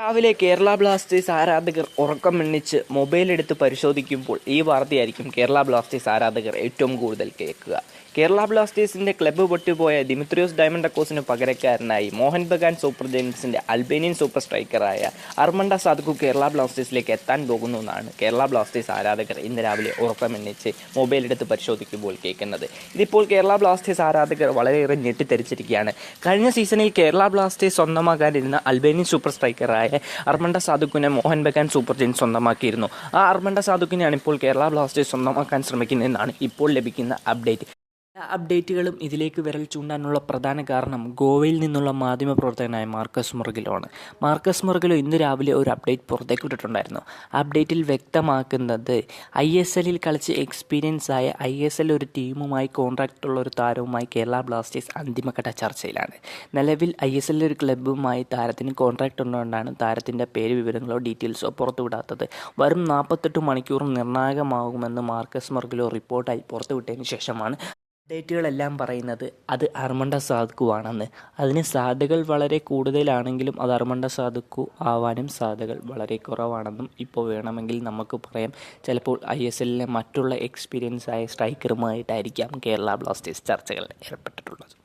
രാവിലെ കേരള ബ്ലാസ്റ്റേഴ്സ് ആരാധകർ ഉറക്കം എണ്ണിച്ച് മൊബൈൽ എടുത്ത് പരിശോധിക്കുമ്പോൾ ഈ വാർത്തയായിരിക്കും കേരള ബ്ലാസ്റ്റേഴ്സ് ആരാധകർ ഏറ്റവും കൂടുതൽ കേൾക്കുക. കേരള ബ്ലാസ്റ്റേഴ്സിന്റെ ക്ലബ്ബ് പൊട്ടിപ്പോയ ദിമിത്രിയോസ് ഡയമണ്ടക്കോസിന് പകരക്കാരനായി മോഹൻ ബഗാൻ സൂപ്പർ ജയൻസിന്റെ അൽബേനിയൻ സൂപ്പർ സ്ട്രൈക്കറായ അർമണ്ട സാധുക്കു കേരള ബ്ലാസ്റ്റേഴ്സിലേക്ക് എത്താൻ പോകുന്നു എന്നാണ് കേരള ബ്ലാസ്റ്റേഴ്സ് ആരാധകർ ഇന്ന് രാവിലെ ഉറക്കം എണ്ണിച്ച് മൊബൈൽ എടുത്ത് പരിശോധിക്കുമ്പോൾ കേൾക്കുന്നത്. ഇതിപ്പോൾ കേരള ബ്ലാസ്റ്റേഴ്സ് ആരാധകർ വളരെയേറെ ഞെട്ടിത്തെരിച്ചിരിക്കുകയാണ് കഴിഞ്ഞ സീസണിൽ കേരള ബ്ലാസ്റ്റേഴ്സ് സ്വന്തമാകാനിരുന്ന അൽബേനിയൻ സൂപ്പർ സ്ട്രൈക്കറായ അർമണ്ട സാധുക്കിനെ മോഹൻ ബഗാൻ സൂപ്പർ ജയൻസ് സ്വന്തമാക്കിയിരുന്നു. ആ അർമണ്ട സാധുക്കിനെയാണ് ഇപ്പോൾ കേരള ബ്ലാസ്റ്റേഴ്സ് സ്വന്തമാക്കാൻ ശ്രമിക്കുന്നതെന്നാണ് ഇപ്പോൾ ലഭിക്കുന്ന അപ്ഡേറ്റ് അപ്ഡേറ്റുകളും ഇതിലേക്ക് വിരൽ ചൂണ്ടാനുള്ള പ്രധാന കാരണം ഗോവയിൽ നിന്നുള്ള മാധ്യമപ്രവർത്തകനായ മാർക്കസ് മുറുകിലുമാണ് മാർക്കസ് മുറുകിലോ ഇന്ന് രാവിലെ ഒരു അപ്ഡേറ്റ് പുറത്തേക്ക് വിട്ടിട്ടുണ്ടായിരുന്നു. അപ്ഡേറ്റിൽ വ്യക്തമാക്കുന്നത് ഐ എസ് എല്ലിൽ കളിച്ച് എക്സ്പീരിയൻസ് ആയ ഐ എസ് എൽ ഒരു ടീമുമായി കോൺട്രാക്റ്റ് ഉള്ള ഒരു താരവുമായി കേരള ബ്ലാസ്റ്റേഴ്സ് അന്തിമഘട്ട ചർച്ചയിലാണ്. നിലവിൽ ഐ എസ് എല്ലിൽ ഒരു ക്ലബ്ബുമായി താരത്തിന് കോൺട്രാക്റ്റ് ഉള്ളതുകൊണ്ടാണ് താരത്തിന്റെ പേര് വിവരങ്ങളോ ഡീറ്റെയിൽസോ പുറത്തുവിടാത്തത്. വരും നാൽപ്പത്തെട്ട് മണിക്കൂർ നിർണായകമാകുമെന്ന് മാർക്കസ് മർഗിലോ റിപ്പോർട്ടായി പുറത്തുവിട്ടതിന് ശേഷമാണ്. അപ്ഡേറ്റുകളെല്ലാം പറയുന്നത് അത് അർമണ്ട സാധുക്കുവാണെന്ന് അതിന് സാധ്യതകൾ വളരെ കൂടുതലാണെങ്കിലും അത് അർമണ്ട സാധുക്കു ആവാനും സാധ്യതകൾ വളരെ കുറവാണെന്നും ഇപ്പോൾ വേണമെങ്കിൽ നമുക്ക് പറയാം. ചിലപ്പോൾ ഐ എസ് എല്ലിലെ മറ്റുള്ള എക്സ്പീരിയൻസ് സ്ട്രൈക്കറുമായിട്ടായിരിക്കാം കേരള ബ്ലാസ്റ്റേഴ്സ് ചർച്ചകളിൽ ഏർപ്പെട്ടിട്ടുള്ളത്.